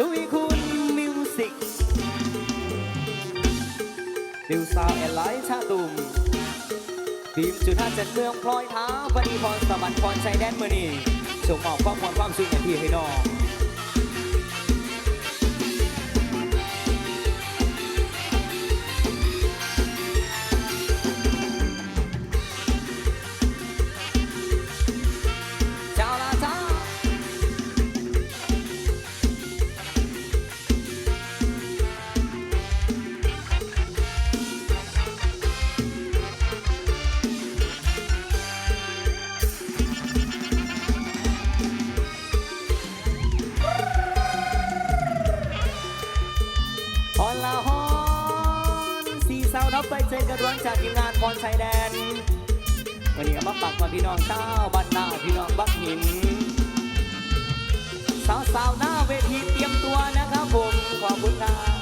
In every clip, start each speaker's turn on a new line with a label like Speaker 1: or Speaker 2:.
Speaker 1: สวีคุณมิวสิกดิวซาวแอนไลท์ชาตุมทีมจุดท่าเจ็ดเมืองพลอยท้าปณีพรสวรรค์พรชัยแดนเมื่อนี้ส่งมอบความมวลความสุขให้พี่ให้น้อง ไปเจอกันร้อนจากทีมงานพรชายแดนวันนี้ก็มาปักมาพี่น้องเจ้าบ้านนาพี่น้องบักหิน สาวสาวๆหน้าเวทีเตรียมตัวนะครับผมขอบคุณครับ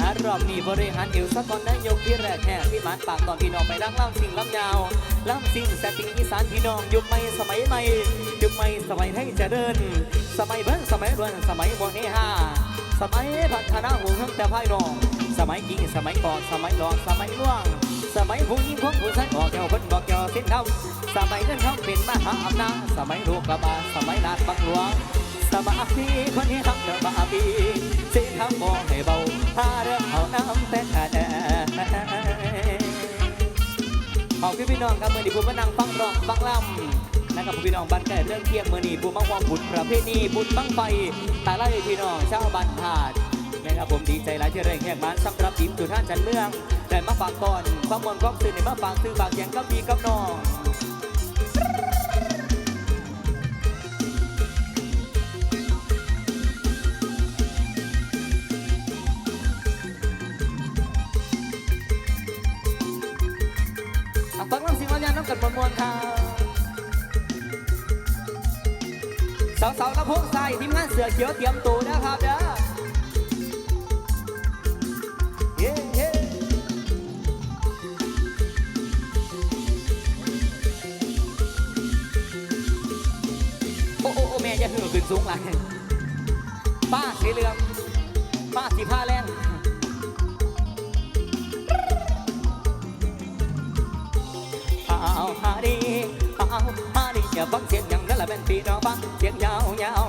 Speaker 1: อารอบนี้บริหารเอวสะก่อนนายกที่แรกแห่ที่หมานปากตอนพี่น้องไปรักล่ำสิ่งล่ำยาวล่ำสิ่งแสติงอีสานพี่น้องยุคใหม่สมัยใหม่ยุคใหม่สมัยให้เจริญ สมัยเบิ้งสมัยรวนสมัยบนเฮฮาสมัยพัฒนาหูทั้งแต่ภายนอก สมัยจริงสมัยก่อนสมัยหลอกสมัยล่วง สมัยผู้หญิงของผู้ชายบอกแก้วพิ่นบอกแก้วสิ้นทำสมัยเงินทองเป็นมหาอำนาจสมัยลูกกระบาสมัยลาดบังหลวงสมัยที่คนนี้ทำเดินบาปีสิ้นทำบอกให้เบาถ้าเรื่องเอาน้ำแต่แดขอบคุณพี่น้องครับเมื่อนี้ผมมานั่งฟังร้องฟังลำนะครับพี่น้องบ้านแก่เรื่องเที่ยงเมื่อนี้ผมมาวางบุญประเพณีบุญบังไฟตาไล่พี่น้องชาวบ้านธาตุ นะผมดีใจหลายที่ได้แข่งมันสำหรับทีมจุดท่านจันเมืองได้มาฝากก่อนความมวลความสื่อในมาฝากซื้อฝากแข่งกับพี่กับน้องอะฟังลำเสียงลำยานน้ำกันประมวลครับสาวๆลำโพงใส่ทีมงานเสือเขียวเตรียมตัวนะครับเด้อ สูงหลายป้าสีเหลือง ป้าสีผ้าแรงเอาฮาดีเอาฮาดีอย่าฟังเสียงอย่างนั้นละเป็นปีน้องฟังเสียงยาวยาว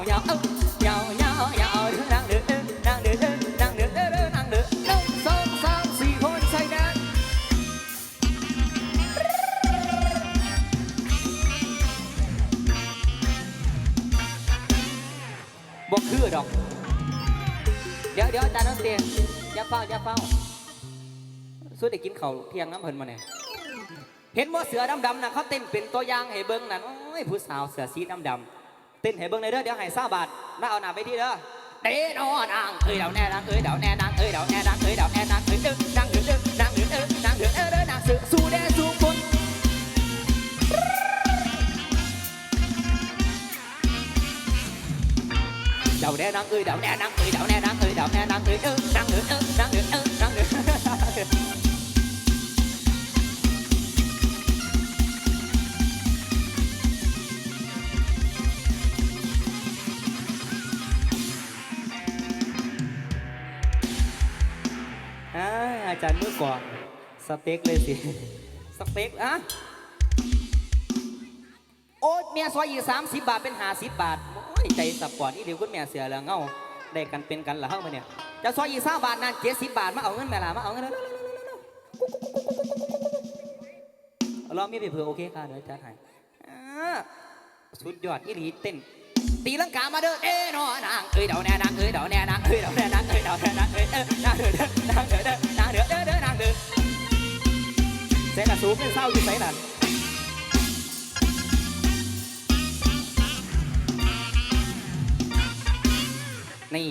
Speaker 1: ดี๋ยวเดี๋ยวอาจารย์น้องเตียนอย่าเฝ้าอย่าเฝ้าสู้ได้กินเข้าเที่ยงน้ำเพลินมาเนี่ยเห็นว่าเสือดำๆนะเขาเต้นเป็นตัวอย่างให้เบิ้งนั่นโอ้ยผู้สาวเสือสีดำๆเต้นให้เบิ้งเลยเด้อเดี๋ยวให้ซาบาทน่าเอาหนาไปที่เด้อเด้นอนางเอ้ยเดาแน่นางเอ้ยเดาแน่นางเอ้ยเดาแน่นางเอ้ยเดาแน่นางเอ้ยเด้อนางเด้อเด้อนางเด้อเด้อนางเด้อเด้ออนางเสือสู้เด้สู้คน เดาแน่นางเอ้ยเดาแน่นางเอ้ยเดาแน่นางเอ้ยเดาแน่นางเอ้ยเด้อนางเด้อเด้อนางเด้อเด้อนางเด้ออ่าอาจารย์เมื่อก่อนสเต็กเลยสิสเต็กอะโอ๊ตเมียซอยอีกสามสิบบาทเป็นห้าสิบบาท ยใจสับปอดนี่เดี๋ยวคุณแม่เสียแล้วเงาได้กันเป็นกันเหรอเฮ้ามาเนี่ยจะซอยอีกสามบาทนั่นเจ็ดสิบบาทมาเอาเงินแม่ละมาเอาเงินเร็วๆๆๆๆรอมีไปเผื่อโอเคค่ะเดี๋ยวจัดให้อ่าสุดยอดอีหลีเต้นตีลังกามาเด้อเอ้นอนางเอ้ยเดาแน่นางเอ้ยเดาแน่นางเอ้ยเดาแน่นางเอ้ยเดาแน่นางเอ้ยเออนางเด้อนางเด้อนางเด้อนางเด้อเด้อนางเด้อเส้นละสูงเป็นเศร้าอยู่ไสนั่น นี่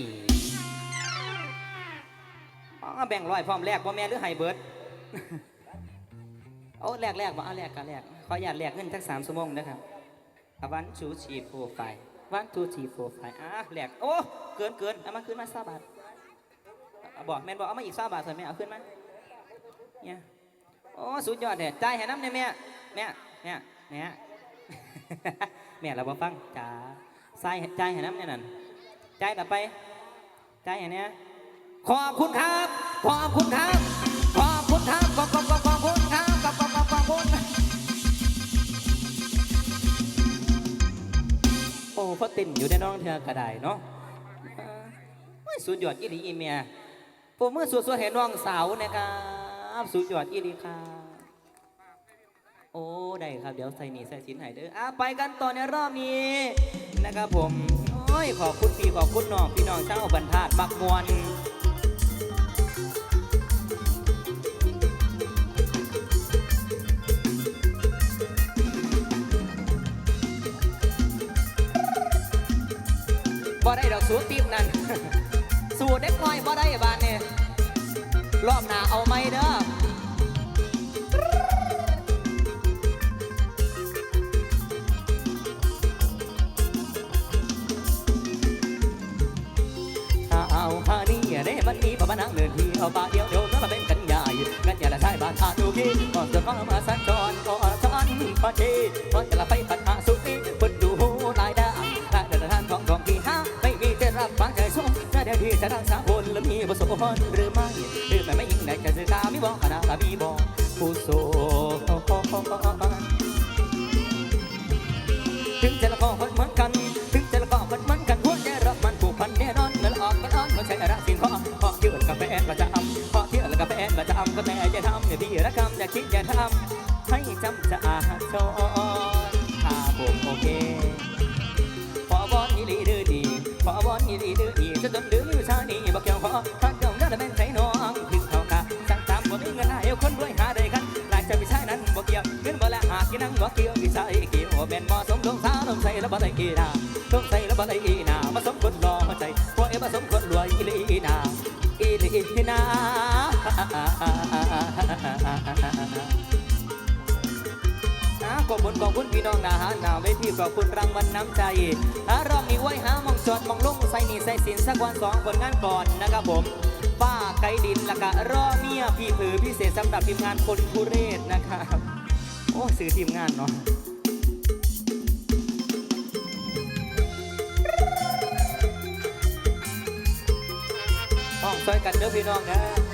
Speaker 1: อ๋อแบ่งร้อยพร้อมแลกพ่อแม่หรือไฮเบิร์ดโอ้แลกแลกบ่เอาแลกกันแลกขออนุญาตแลกเงินทั้งสามชั่วโมงนะครับวันชูชีโฟไฟวันทูทีโฟไฟอะแหลกโอ้เกินเกินเอามาขึ้นมาซาบาทบอกแม่นบอกเอามาอีกซาบาทเถอะแม่เอาขึ้นมาเนี่ยโอ้สุดยอดเนี่ยจ่ายให้น้ำเนี่ยแม่แม่แม่แม่แม่เราบ่ฟังจ้าใส่จ่ายให้น้ำเนี่ยนั่น จายกลับไปใจายอย่างเนี้ยขอบคุณครับ ขอบคุณครับ ขอบคุณครับ ขอบขอบขอบขอบคุณครับขอบขอบขอบขอบคุณโอ้พ่อติ่นอยู่ในน้องเธอกระไดเนาะเออโอ้ยสุดยอดยี่ดีอีเมียผมเมื่อสวดสวดเห็นน้องสาวนะครับสุดยอดยี่ดีครับ อ้ได้ครับเดี๋ยวใส่หนีใส่สินให้เด้ออะไปกันต่อในรอบนี้นะครับผมโอ้ยขอบคุณพี่ขอบคุณน้องพี่น้องชาวบรรทัดบักมวนบ่ได้ดอกสูติบนั่นสูเด็กน้อยบ่ได้บานเนี่ยรอบหน้าเอาไหมเด้อ มีประมาณนังเดินที่เอาปาเดียวเดียวนั่นละเป็นกันใหญ่กันอย่าละใช้บ้านอาดูกีก่อนจะเข้ามาสัญจรก็ฉันปะเทก่อนจะละไปปัญหาสุดนี้เปิดดูลายด้ถ้าเดินทางของทองที่ห้าไม่มีแต่รับฟังใจชมถ้าเดี๋ยวที่จะรักษาคนและมีประสบผลหรือไม่หรือไม่ไม่ยิ่งใดจะสื่อตาไม่บอกขนาดละมีบอกผู้โส ที่ยวแฟนก็จะอำพอเที่ยวกับแฟนก็จะอำก็แต่จะทำอย่าพี่รักคำอย่าคิดอย่าทำให้จำจะอาจอนถ้าผมโอเคพอบอนอีหลีดื้อดีพอบอนอีหลีดื้อดีจะจนดื้ออยู่ชานีบอกเกี่ยวขอพักเจ้าเนื้อแม่งใส่น้องถึงเขาค่ะสั่งตามบ่มีเงินหาเอาคนรวยหาได้กันหลายจะไม่ใช่นั้นบ่เกี่ยวเงินบ่ละหากินนั่งบ่เกี่ยววิสัยเกี่ยวแม่นบ่สมดวงสาวต้องใส่แล้วบ่ได้อีนาต้องใส่แล้วบ่ได้อีนา ขอบคุณขอบคุณพี่น้องนะฮะหนาเวทีขอบคุณรางวัลน้ำใจอะรอบนี้ไว้หามองสดมองลุ่งใส่หนีใส่สินสักวันสองผลงานก่อนนะครับผมป้าไกดินล้วก็รอเมียพี่ผือพิเศษสำหรับทีมงานคนทุเรศนะครับโอ้สื่อทีมงานเนาะต้องช่วยกันเด้อพี่น้องนะ